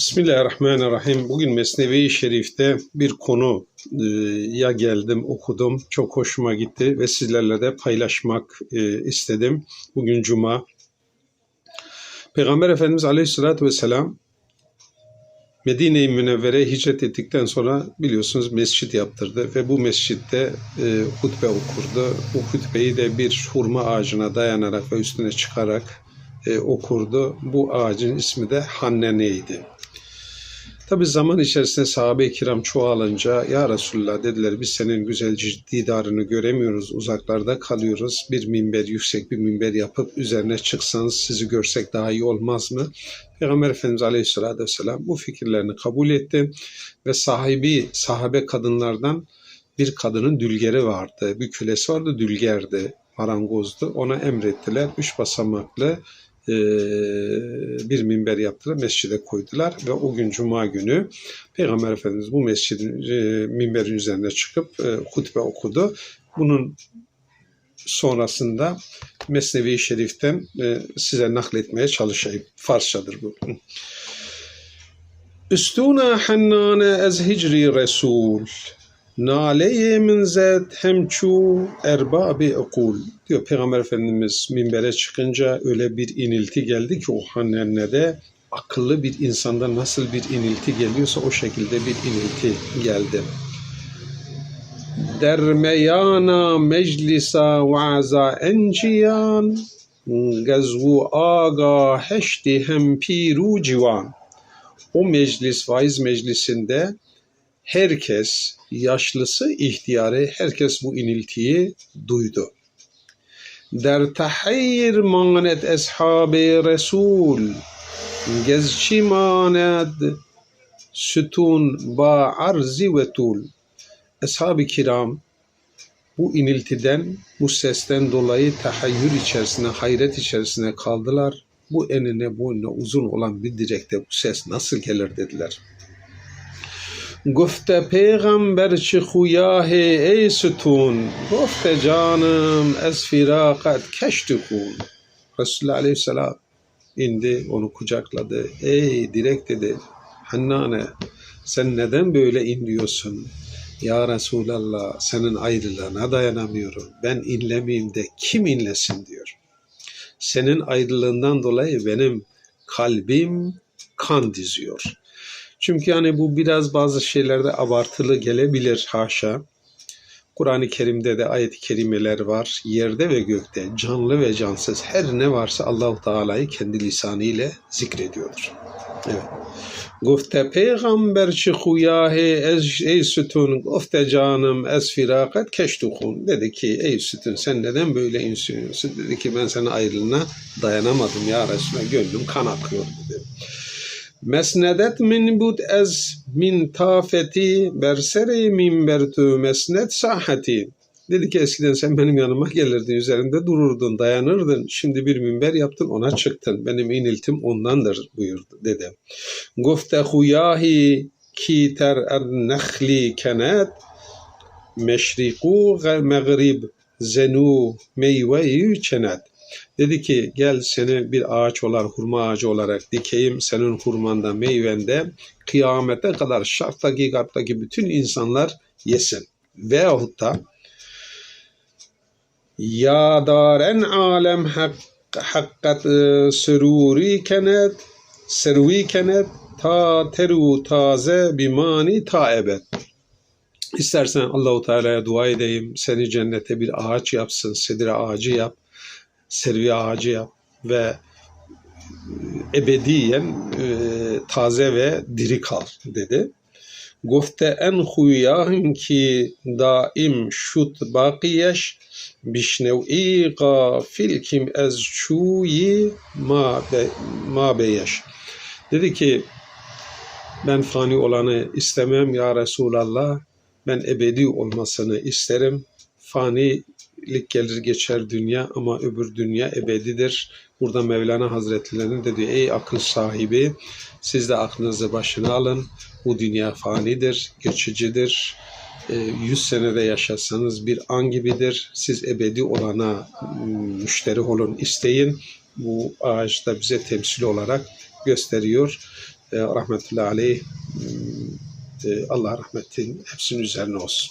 Bismillahirrahmanirrahim. Bugün Mesnevi-i Şerif'te bir konuya geldim, okudum. Çok hoşuma gitti ve sizlerle de paylaşmak e, istedim. Bugün Cuma. Peygamber Efendimiz Aleyhisselatü Vesselam Medine-i Münevvere'ye hicret ettikten sonra biliyorsunuz mescit yaptırdı ve bu mescitte e, hutbe okurdu. Bu hutbeyi de bir hurma ağacına dayanarak ve üstüne çıkarak e, okurdu. Bu ağacın ismi de Hannene'ydi. Tabi zaman içerisinde sahabe-i kiram çoğalınca ya Resulullah dediler biz senin güzel didarını göremiyoruz uzaklarda kalıyoruz bir minber yüksek bir minber yapıp üzerine çıksanız sizi görsek daha iyi olmaz mı? Peygamber Efendimiz Aleyhisselatü Vesselam bu fikirlerini kabul etti ve sahibi sahabe kadınlardan bir kadının dülgeri vardı bir kölesi vardı dülgerdi marangozdu ona emrettiler üç basamaklı e, bir minber yaptılar, mescide koydular ve o gün Cuma günü Peygamber Efendimiz bu mescidin e, minberin üzerine çıkıp e, hutbe okudu. Bunun sonrasında Mesnevi Şerif'ten size nakletmeye çalışayım. Farsçadır bu. Üstuna hannane ez hicri resul Naleye min zed hemçu erbabi ukul diyor Peygamber Efendimiz minbere çıkınca öyle bir inilti geldi ki o Hannenne'de akıllı bir insanda nasıl bir inilti geliyorsa o şekilde bir inilti geldi. Dermeyana meclisa vaza enciyan gazvu aga heşti hem piru civan. O meclis, vaiz meclisinde herkes, yaşlısı, ihtiyarı, herkes bu iniltiyi duydu. Der tahayyir manet ashabi Resul gezçi manet sütun ba arzi ve tul. Ashab-ı kiram bu iniltiden, bu sesten dolayı tahayyür içerisine, hayret içerisine kaldılar. Bu enine boyuna uzun olan bir direkte bu ses nasıl gelir dediler. گفته پیغمبر چه خویاه ey ستون گفته canım ez firakat keşti kun Resulullah Aleyhisselam indi onu kucakladı ey direkt dedi Hannane sen neden böyle inliyorsun ya Resulallah senin ayrılığına dayanamıyorum ben inlemeyeyim de kim inlesin diyor senin ayrılığından dolayı benim kalbim kan diziyor çünkü yani bu biraz bazı şeylerde abartılı gelebilir haşa. Kur'an-ı Kerim'de de ayet-i kerimeler var. Yerde ve gökte, canlı ve cansız her ne varsa Allahu Teala'yı kendi lisanı ile zikrediyordur. Evet. Gufte peygamber çi huyahe ey sütun gufte canım ez firakat keştukun dedi ki ey sütun sen neden böyle insiniyorsun dedi ki ben sana ayrılığına dayanamadım ya Resulallah gönlüm kan akıyor dedi. Mesnedet min bud ez min tafeti bersere minber tu mesnet sahati. Dedi ki eskiden sen benim yanıma gelirdin, üzerinde dururdun, dayanırdın. Şimdi bir minber yaptın, ona çıktın. Benim iniltim ondandır buyurdu dedi. Gufte huyahi ki ter er nehli kenet meşriku megrib zenu meyveyi çenet. Dedi ki gel seni bir ağaç olan hurma ağacı olarak dikeyim senin hurmanda meyvende kıyamete kadar şarttaki garptaki bütün insanlar yesin. Veyahut da ya daren alem hak, hakkat e, kenet servi kenet ta teru taze bimani ta ebed. İstersen Allahu Teala'ya dua edeyim. Seni cennete bir ağaç yapsın. Sedire ağacı yap servi ağacı yap ve e, ebediyen e, taze ve diri kal dedi. Gofte en huyahın ki daim şut bakiyeş bişnev'i gafil kim ez çuyi ma, be, ma beyeş. Dedi ki ben fani olanı istemem ya Resulallah. Ben ebedi olmasını isterim. Fani lik gelir geçer dünya ama öbür dünya ebedidir. Burada Mevlana Hazretleri de diyor ey akıl sahibi siz de aklınızı başına alın. Bu dünya fanidir, geçicidir. E, yüz senede yaşasanız bir an gibidir. Siz ebedi olana müşteri olun, isteyin. Bu ağaç da bize temsil olarak gösteriyor. e, rahmetullahi aleyh e, Allah rahmetin hepsinin üzerine olsun.